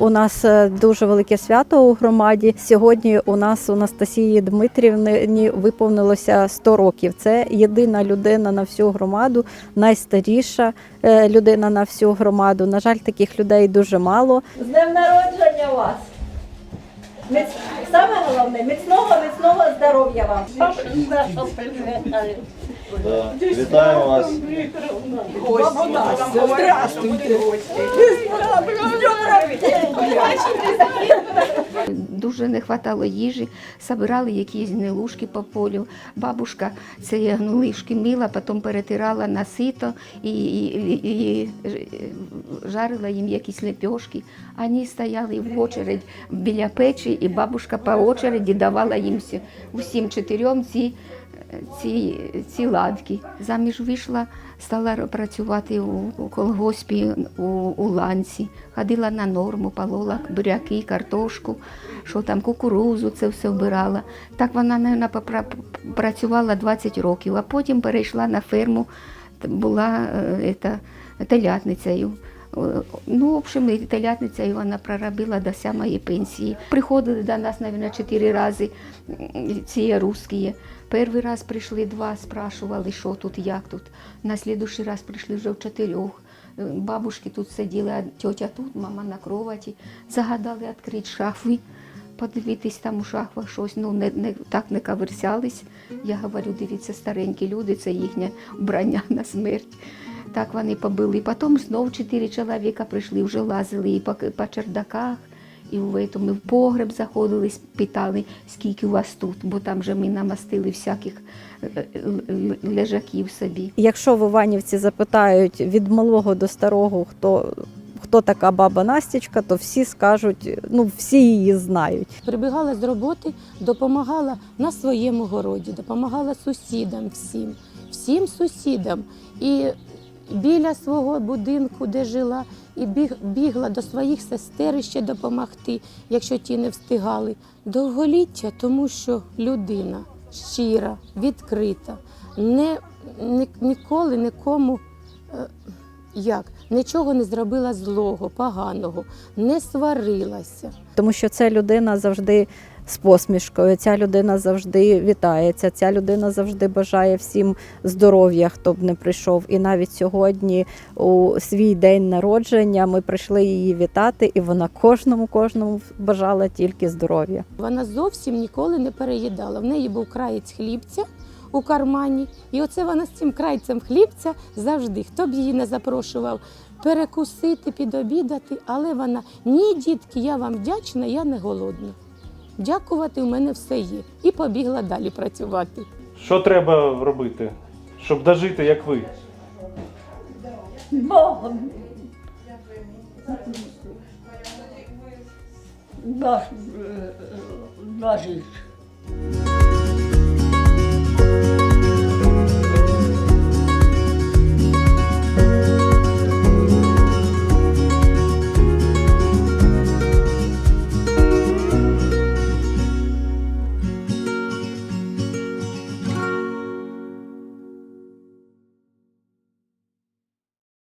у нас е, дуже велике свято у громаді. Сьогодні у нас у Анастасії Дмитрівні виповнилося 100 років. Це єдина людина на всю громаду, найстаріша е, людина на всю громаду. На жаль, таких людей дуже мало. З днем народження вас! Саме головне міцного, міцного здоров'я вам. Да. Вітаємо вас. Дуже не вистачало їжі, збирали якісь гнилушки по полю. Бабушка ці гнилушки мила, потім перетирала на сито і, і, і, і жарила їм якісь лепешки. Вони стояли в очередь біля печі, і бабушка по очереді давала їм всі- усім чотирьом ці, ці, ці ладки. Заміж вийшла, стала працювати у, колгоспі у, у ланці, ходила на норму, полола буряки, картошку, що там кукурузу, це все вбирала. Так вона, мабуть, працювала 20 років, а потім перейшла на ферму, була е, телятницею. Е, Ну, в общем, і телятницею вона проробила до самої пенсії. Приходили до нас, мабуть, чотири рази ці русські. Перший раз прийшли два, спрашували, що тут, як тут. На слідуючий раз прийшли вже в чотирьох. Е, Бабушки тут сиділи, а тьотя тут, мама на кроваті. Загадали відкрити шафи, подивитись там у шахвах щось. Ну, не, не, так не каверсялись. Я говорю, дивіться, старенькі люди, це їхнє вбрання на смерть. Так вони побили. Потім знов чотири чоловіка прийшли, вже лазили і по, по чердаках, і в, в погреб заходили, питали, скільки у вас тут, бо там же ми намастили всяких е, е, лежаків собі. Якщо в Іванівці запитають від малого до старого, хто, хто така баба Настічка, то всі скажуть, ну всі її знають. Прибігала з роботи, допомагала на своєму городі, допомагала сусідам всім, всім сусідам. І біля свого будинку, де жила, і біг, бігла до своїх сестер ще допомогти, якщо ті не встигали. Довголіття, тому що людина щира, відкрита, не, ні- ніколи нікому. е, Як нічого не зробила злого, поганого, не сварилася. Тому що ця людина завжди з посмішкою, ця людина завжди вітається, ця людина завжди бажає всім здоров'я, хто б не прийшов. І навіть сьогодні, у свій день народження, ми прийшли її вітати, і вона кожному кожному бажала тільки здоров'я. Вона зовсім ніколи не переїдала. В неї був краєць хлібця у кармані, і оце вона з цим крайцем хлібця завжди, хто б її не запрошував, перекусити, підобідати, але вона ні, дітки, я вам вдячна, я не голодна. Дякувати у мене все є. І побігла далі працювати. Що треба робити, щоб дожити, як ви? Богом. Наш, наш